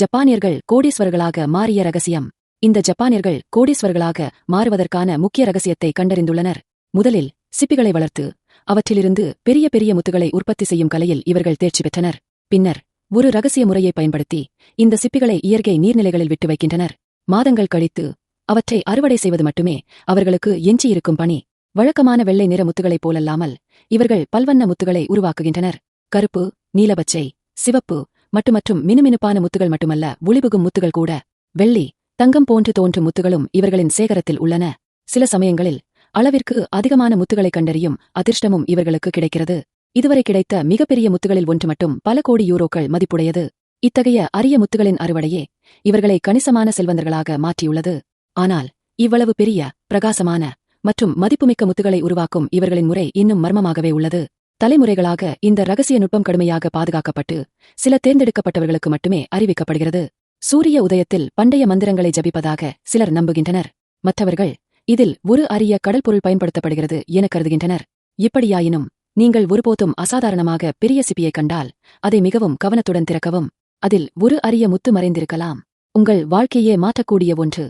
ஜப்பானியர்கள் கோடீஸ்வரர்களாக மாறிய ரகசியம். இந்த ஜப்பானியர்கள் கோடீஸ்வரர்களாக மாறுவதற்கான முக்கிய ரகசியத்தை கண்டறிந்துள்ளனர். முதலில் சிப்பிகளை வளர்த்து அவற்றிலிருந்து பெரிய பெரிய முத்துகளை உற்பத்தி செய்யும் கலையில் இவர்கள் தேர்ச்சி பெற்றனர். பின்னர் ஒரு ரகசிய முறையை பயன்படுத்தி இந்த சிப்பிகளை இயற்கை நீர்நிலைகளில் விட்டு வைக்கின்றனர். மாதங்கள் கழித்து அவற்றை அறுவடை செய்வது மட்டுமே அவர்களுக்கு எஞ்சியிருக்கும் பணி. வழக்கமான வெள்ளை நிற முத்துகளைப் போலல்லாமல் இவர்கள் பல்வண்ண முத்துகளை உருவாக்குகின்றனர். கருப்பு நீலபச்சை சிவப்பு மட்டு மற்றும் மினுமினுப்பான முத்துகள் மட்டுமல்ல ஒளிபுகும் முத்துகள் கூட. வெள்ளி தங்கம் போன்று தோன்றும் முத்துகளும் இவர்களின் சேகரத்தில் உள்ளன. சில சமயங்களில் அளவிற்கு அதிகமான முத்துகளை கண்டறியும் அதிர்ஷ்டமும் இவர்களுக்கு கிடைக்கிறது. இதுவரை கிடைத்த மிகப்பெரிய முத்துகளில் ஒன்று மட்டும் பல கோடி யூரோக்கள் மதிப்புடையது. இத்தகைய அரிய முத்துகளின் அறுவடையே இவர்களை கணிசமான செல்வந்தர்களாக மாற்றியுள்ளது. ஆனால் இவ்வளவு பெரிய பிரகாசமான மற்றும் மதிப்புமிக்க முத்துகளை உருவாக்கும் இவர்களின் முறை இன்னும் மர்மமாகவே உள்ளது. தலைமுறைகளாக இந்த ரகசிய நுட்பம் கடுமையாக பாதுகாக்கப்பட்டு சில தேர்ந்தெடுக்கப்பட்டவர்களுக்கு மட்டுமே அறிவிக்கப்படுகிறது. சூரிய உதயத்தில் பண்டைய மந்திரங்களை ஜபிப்பதாக சிலர் நம்புகின்றனர். மற்றவர்கள் இதில் ஒரு அரிய கடல் பொருள் பயன்படுத்தப்படுகிறது என கருதுகின்றனர். இப்படியாயினும் நீங்கள் ஒருபோதும் அசாதாரணமாக பெரிய சிப்பியை கண்டால் அதை மிகவும் கவனத்துடன் திறக்கவும் அதில் ஒரு அரிய முத்து மறைந்திருக்கலாம். உங்கள் வாழ்க்கையே மாற்றக்கூடிய ஒன்று.